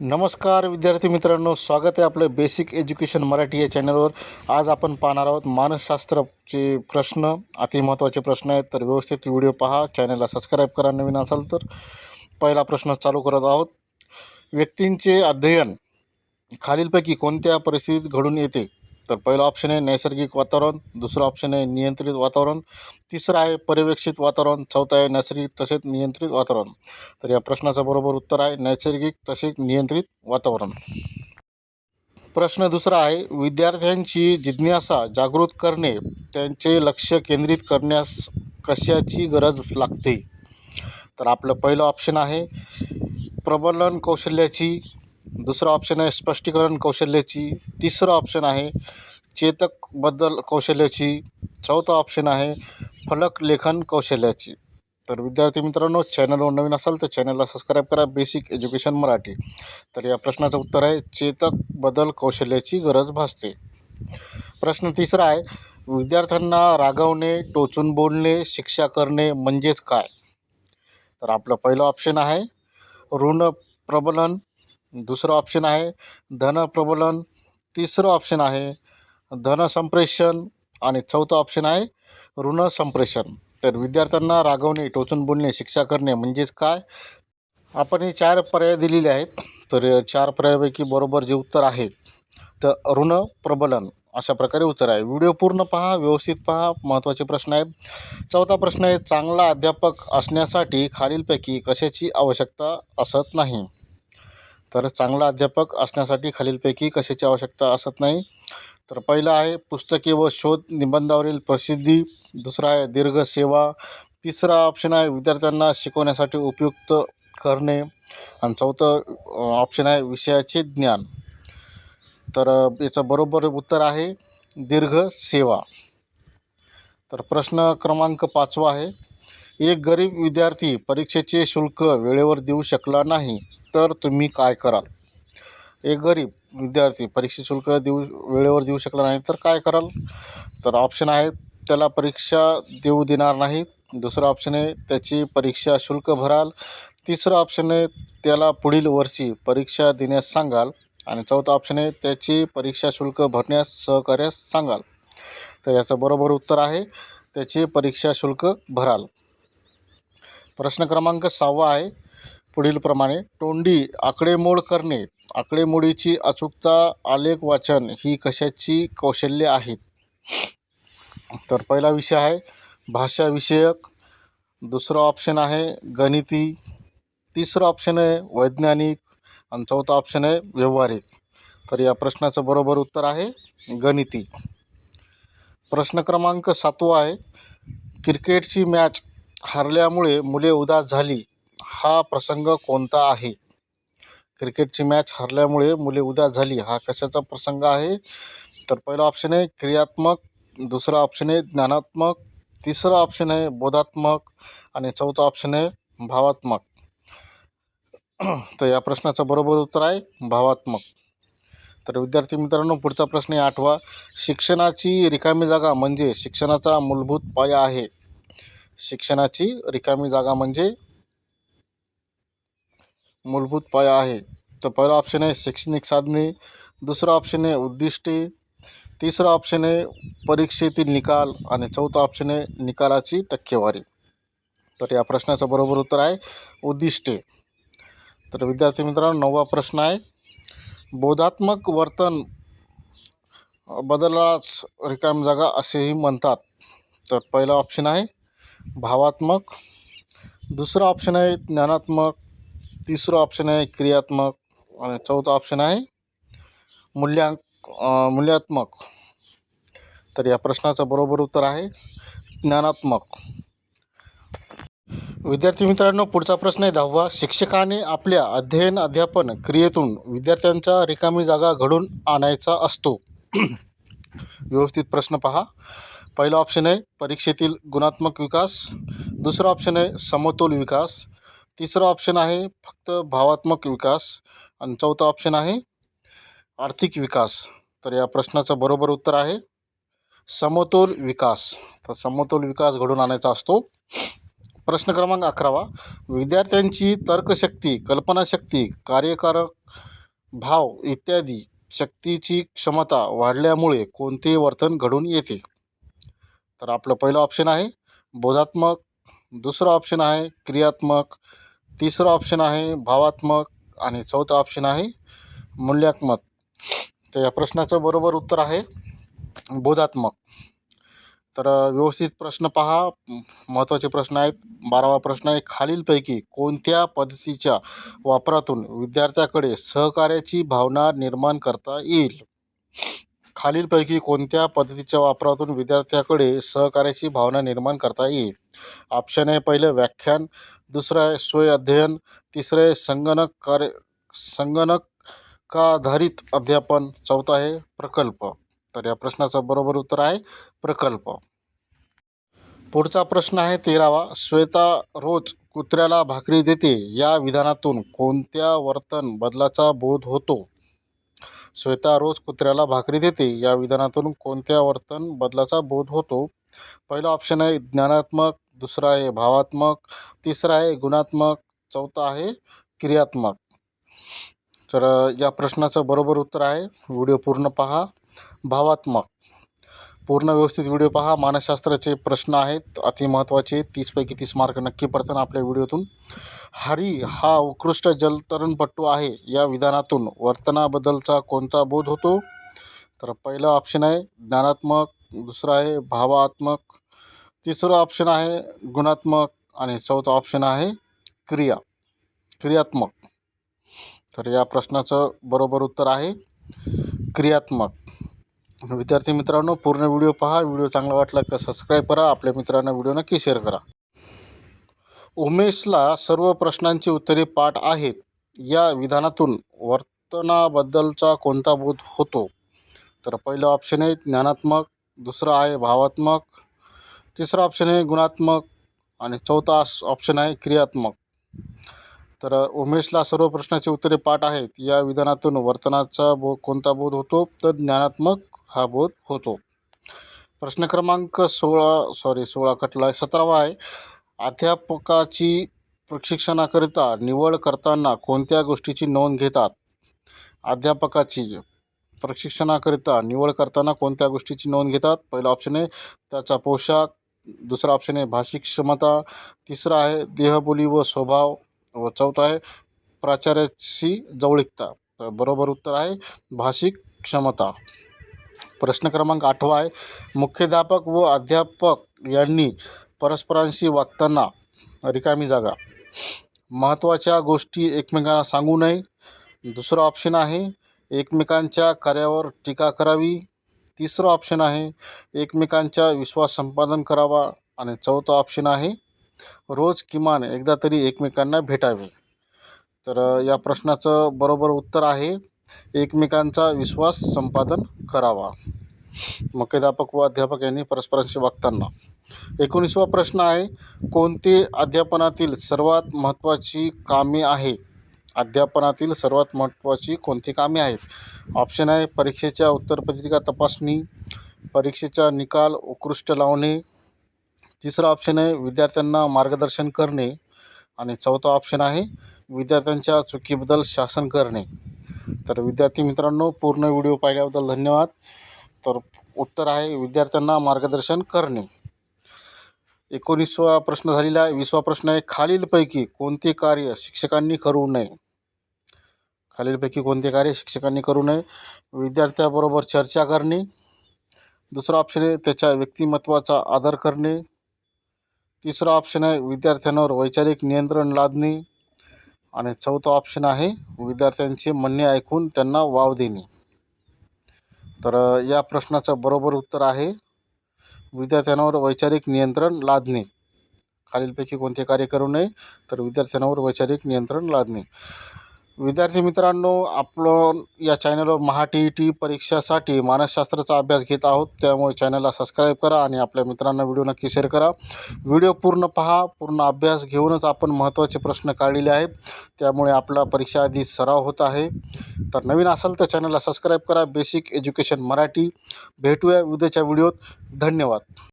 नमस्कार विद्यार्थी मित्रांनो. स्वागत आहे आपलं बेसिक एज्युकेशन मराठी या चॅनलवर आज आपण पाहणार आहोत मानसशास्त्राचे प्रश्न अति महत्त्वाचे प्रश्न आहेत. तर व्यवस्थित व्हिडिओ पहा. चॅनलला सबस्क्राईब करा. नवीन असाल तर पहिला प्रश्न चालू करत आहोत. व्यक्तींचे अध्ययन खालीलपैकी कोणत्या परिस्थितीत घडून येते? तर पहिलं ऑप्शन आहे नैसर्गिक वातावरण दुसरं ऑप्शन आहे नियंत्रित वातावरण तिसरं आहे पर्यवेक्षित वातावरण चौथं आहे नैसर्गिक तसेच नियंत्रित वातावरण. तर या प्रश्नाचं बरोबर उत्तर आहे नैसर्गिक तसेच नियंत्रित वातावरण. प्रश्न दुसरा आहे विद्यार्थ्यांची जिज्ञासा जागृत करणे त्यांचे लक्ष केंद्रित करण्यास कशाची गरज लागते? तर आपलं पहिलं ऑप्शन आहे प्रबलन कौशल्याची दुसरं ऑप्शन आहे स्पष्टीकरण कौशल्याची. तिसरं ऑप्शन आहे चेतकबद्दल कौशल्याची. चौथं ऑप्शन आहे फलक लेखन कौशल्याची. तर विद्यार्थी मित्रांनो चॅनलवर नवीन असाल तर चॅनलला सबस्क्राईब करा. Basic education Marathi. तर या प्रश्नाचं उत्तर आहे चेतक बदल कौशल्याची गरज भासते. प्रश्न तिसरा आहे विद्यार्थ्यांना रागवणे टोचून बोलणे शिक्षा करणे म्हणजेच काय? तर आपलं पहिलं ऑप्शन आहे ऋण प्रबलन दुसरं ऑप्शन आहे धन प्रबलन तिसरं ऑप्शन आहे धन संप्रेषण. आणि चौथं ऑप्शन आहे ऋण संप्रेषण. तर विद्यार्थ्यांना रागवणे टोचून बोलणे शिक्षा करणे म्हणजेच काय? आपण हे चार पर्याय दिलेले आहेत. तर चार पर्यायापैकी बरोबर जे उत्तर आहे तर ऋण प्रबलन अशा प्रकारे उत्तर आहे. व्हिडिओ पूर्ण पहा व्यवस्थित पहा. महत्त्वाचे प्रश्न आहे चौथा प्रश्न आहे चांगला अध्यापक असण्यासाठी खालीलपैकी कशाची आवश्यकता असत नाही? तर चांगला अध्यापक असण्यासाठी खालीलपैकी कशाची आवश्यकता असत नाही. तर पहिलं आहे पुस्तके व शोध निबंधावरील प्रसिद्धी. दुसरा आहे दीर्घ सेवा. तिसरा ऑप्शन आहे विद्यार्थ्यांना शिकवण्यासाठी उपयुक्त करणे. आणि चौथं ऑप्शन आहे विषयाचे ज्ञान. तर याचं बरोबर उत्तर आहे दीर्घ सेवा. तर प्रश्न क्रमांक पाचवा आहे. एक गरीब विद्यार्थी परीक्षेचे शुल्क वेळेवर देऊ शकला नाही. तर तुम्ही काय कराल? एक गरीब विद्यार्थी परीक्षा शुल्क देऊ वेळेवर देऊ शकला नाही तर काय कराल? तर ऑप्शन आहे त्याला परीक्षा देऊ देणार नाही. दुसरं ऑप्शन आहे त्याची परीक्षा शुल्क भराल. तिसरं ऑप्शन आहे त्याला पुढील वर्षी परीक्षा देण्यास सांगाल. आणि चौथं ऑप्शन आहे त्याची परीक्षा शुल्क भरण्यास सहकार्यास सांगाल. तर याचं बरोबर उत्तर आहे त्याची परीक्षा शुल्क भराल. प्रश्न क्रमांक सहावा आहे पुढीलप्रमाणे तोंडी आकडेमोड करणे आकडेमोडीची अचूकता आलेख वाचन ही कशाची कौशल्ये आहेत? तर पहिला विषय आहे भाषाविषयक दुसरं ऑप्शन आहे गणिती. तिसरं ऑप्शन आहे वैज्ञानिक. आणि चौथा ऑप्शन आहे व्यवहारिक. तर या प्रश्नाचं बरोबर उत्तर आहे गणिती. प्रश्न क्रमांक सातवा आहे क्रिकेटची मॅच हरल्यामुळे मुले उदास झाली. हा प्रसंग कोणता आहे? क्रिकेटची मॅच हरल्यामुळे मुले उदास झाली. हा कशाचा प्रसंग आहे? तर पहिला ऑप्शन आहे क्रियात्मक दुसरा ऑप्शन आहे ज्ञानात्मक तिसरा ऑप्शन आहे बोधात्मक आणि चौथा ऑप्शन आहे भावात्मक. तर या प्रश्नाचं बरोबर उत्तर आहे भावात्मक. तर विद्यार्थी मित्रांनो पुढचा प्रश्न आहे आठवा. शिक्षणाची रिकामी जागा म्हणजे शिक्षणाचा मूलभूत पाया आहे. शिक्षणाची रिकामी जागा म्हणजे मूलभूत पाया आहे. तर पहिला ऑप्शन आहे शैक्षणिक साधने. दुसरा ऑप्शन आहे उद्दिष्टे. तिसरा ऑप्शन आहे परीक्षेतील निकाल. आणि चौथा ऑप्शन आहे निकालाची टक्केवारी. तर या प्रश्नाचं बरोबर उत्तर आहे उद्दिष्टे. तर विद्यार्थी मित्रांनो नववा प्रश्न आहे. बोधात्मक वर्तन बदलाच रिकाम जागा असेही म्हणतात. तर पहिला ऑप्शन आहे भावात्मक. दुसरा ऑप्शन आहे ज्ञानात्मक. तिसरं ऑप्शन आहे क्रियात्मक आणि चौथं ऑप्शन आहे मूल्यांक मूल्यात्मक. तर या प्रश्नाचं बरोबर उत्तर आहे ज्ञानात्मक. विद्यार्थी मित्रांनो पुढचा प्रश्न आहे दहावा. शिक्षकाने आपल्या अध्ययन अध्यापन क्रियेतून विद्यार्थ्यांचा रिकामी जागा घडून आणायचा असतो. व्यवस्थित प्रश्न पहा. पहिला ऑप्शन आहे परीक्षेतील गुणात्मक विकास. दुसरा ऑप्शन आहे समतोल विकास. तिसरं ऑप्शन आहे फक्त भावात्मक विकास आणि चौथा ऑप्शन आहे आर्थिक विकास. तर या प्रश्नाचं बरोबर उत्तर आहे समतोल विकास. तर समतोल विकास घडून आणायचा असतो. प्रश्न क्रमांक अकरावा विद्यार्थ्यांची तर्कशक्ती कल्पनाशक्ती कार्यकारक भाव इत्यादी शक्तीची क्षमता वाढल्यामुळे कोणते वर्तन घडून येते? तर आपलं पहिलं ऑप्शन आहे बोधात्मक दुसरं ऑप्शन आहे क्रियात्मक तिसरं ऑप्शन आहे भावात्मक आणि चौथं ऑप्शन आहे मूल्यात्मक. तर या प्रश्नाचं बरोबर उत्तर आहे बोधात्मक. तर व्यवस्थित प्रश्न पहा. महत्त्वाचे प्रश्न आहेत. बारावा प्रश्न आहे खालीलपैकी कोणत्या पद्धतीच्या वापरातून विद्यार्थ्याकडे सहकार्याची भावना निर्माण करता येईल? खालीलपैकी कोणत्या पद्धतीच्या वापरातून विद्यार्थ्याकडे सहकार्याची भावना निर्माण करता येईल? ऑप्शन आहे पहिलं व्याख्यान. दुसरं आहे स्वय अध्ययन तिसरं आहे संगणक कार्य संगणक आधारित अध्यापन चौथं आहे प्रकल्प. तर या प्रश्नाचं बरोबर उत्तर आहे प्रकल्प. पुढचा प्रश्न आहे तेरावा. श्वेता रोज कुत्र्याला भाकरी देते या विधानातून कोणत्या वर्तन बदलाचा बोध होतो? श्वेता रोज कुत्र्याला भाकरी देते या विधानातून कोणत्या वर्तन बदलाचा बोध होतो? पहिला ऑप्शन आहे ज्ञानात्मक दुसरा आहे भावात्मक तिसरा आहे गुणात्मक चौथा आहे क्रियात्मक. तर या प्रश्नाचं बरोबर उत्तर आहे. व्हिडिओ पूर्ण पहा. भावात्मक. पूर्ण व्यवस्थित व्हिडिओ पहा. मानसशास्त्राचे प्रश्न आहेत. अतिमहत्त्वाचे तीसपैकी तीस मार्क नक्की पडतात आपल्या व्हिडिओतून. हरी हा उत्कृष्ट जलतरणपटू आहे. या विधानातून वर्तनाबद्दलचा कोणता बोध होतो? तर पहिलं ऑप्शन आहे ज्ञानात्मक. दुसरं आहे भावात्मक. तिसरं ऑप्शन आहे गुणात्मक आणि चौथं ऑप्शन आहे क्रिया क्रियात्मक. तर या प्रश्नाचं बरोबर उत्तर आहे क्रियात्मक. विद्यार्थी मित्रांनो पूर्ण व्हिडिओ पहा. व्हिडिओ चांगला वाटला का सबस्क्राईब करा. आपल्या मित्रांना व्हिडिओ नक्की शेअर करा. उमेशला सर्व प्रश्नांची उत्तरे पाठ आहेत. या विधानातून वर्तनाबद्दलचा कोणता बोध होतो? तर पहिलं ऑप्शन आहे ज्ञानात्मक दुसरं आहे भावात्मक तिसरा ऑप्शन आहे गुणात्मक आणि चौथा ऑप्शन आहे क्रियात्मक. तर उमेशला सर्व प्रश्नाची उत्तरे पाठ आहेत. या विधानातून वर्तनाचा बो कोणता बोध होतो? तर ज्ञानात्मक हा बोध होतो. प्रश्न क्रमांक सोळा सॉरी सोळा कटला सतरावा आहे अध्यापकाची प्रशिक्षणाकरिता निवड करताना कोणत्या गोष्टीची नोंद घेतात? अध्यापकाची प्रशिक्षणाकरिता निवड करताना कोणत्या गोष्टीची नोंद घेतात? पहिला ऑप्शन आहे त्याचा पोशाख दुसरा ऑप्शन आहे भाषिक क्षमता. तिसरा आहे देहबोली व स्वभाव व चौथा आहे प्राचार्याची जवळीकता. तर बरोबर उत्तर आहे भाषिक क्षमता. प्रश्न क्रमांक आठवा आहे मुख्याध्यापक व अध्यापक यांनी परस्परांशी वागताना रिकामी जागा. महत्त्वाच्या गोष्टी एकमेकांना सांगू नये. दुसरं ऑप्शन आहे एकमेकांच्या कार्यावर टीका करावी. तिसरं ऑप्शन आहे एकमेकांचा विश्वास संपादन करावा. आणि चौथं ऑप्शन आहे रोज किमान एकदा तरी एकमेकांना भेटावे. तर या प्रश्नाचं बरोबर उत्तर आहे एकमेकांचा विश्वास संपादन करावा. मुख्याध्यापक व अध्यापक यांनी परस्परांशी वागताना एकोणीसवा प्रश्न आहे कोणते अध्यापनातील सर्वात महत्त्वाची कामे आहे? अध्यापनातील सर्वात महत्त्वाची कोणती कामे आहेत? ऑप्शन आहे परीक्षेच्या उत्तरपत्रिका तपासणी परीक्षेचा निकाल उत्कृष्ट लावणे. तिसरं ऑप्शन आहे विद्यार्थ्यांना मार्गदर्शन करणे. आणि चौथा ऑप्शन आहे विद्यार्थ्यांच्या चुकीबद्दल शासन करणे. तर विद्यार्थी मित्रांनो पूर्ण व्हिडिओ पाहिल्याबद्दल धन्यवाद. तर उत्तर आहे विद्यार्थ्यांना मार्गदर्शन करणे. एकोणीसवा प्रश्न झालेला आहे. वीसवा प्रश्न आहे खालीलपैकी कोणते कार्य शिक्षकांनी करू नये? खालीलपैकी कोणते कार्य शिक्षकांनी करू नये विद्यार्थ्याबरोबर चर्चा करणे. दुसरा ऑप्शन आहे त्याच्या व्यक्तिमत्वाचा आदर करणे. तिसरा ऑप्शन आहे विद्यार्थ्यांवर वैचारिक नियंत्रण लादणे. आणि चौथा ऑप्शन आहे विद्यार्थ्यांचे म्हणणे ऐकून त्यांना वाव देणे. तर या प्रश्नाचं बरोबर उत्तर आहे विद्यार्थ्यांवर वैचारिक नियंत्रण लादणे. खालीलपैकी कोणते कार्य करू नये तर विद्यार्थ्यांवर वैचारिक नियंत्रण लादणे. विद्यार्थी मित्रांनो आपण या चॅनलवर महा टी ई टी परीक्षासाठी मानसशास्त्राचा अभ्यास घेत आहोत. त्यामुळे चॅनलला सबस्क्राईब करा आणि आपल्या मित्रांना व्हिडिओ नक्की शेअर करा. व्हिडिओ पूर्ण पहा पूर्ण अभ्यास घेऊनच आपण महत्त्वाचे प्रश्न काढलेले आहेत. त्यामुळे आपला परीक्षा आधी सराव होत आहे. तर नवीन असाल तर चॅनलला सबस्क्राईब करा. Basic education Marathi. भेटूया उद्याच्या व्हिडिओत धन्यवाद.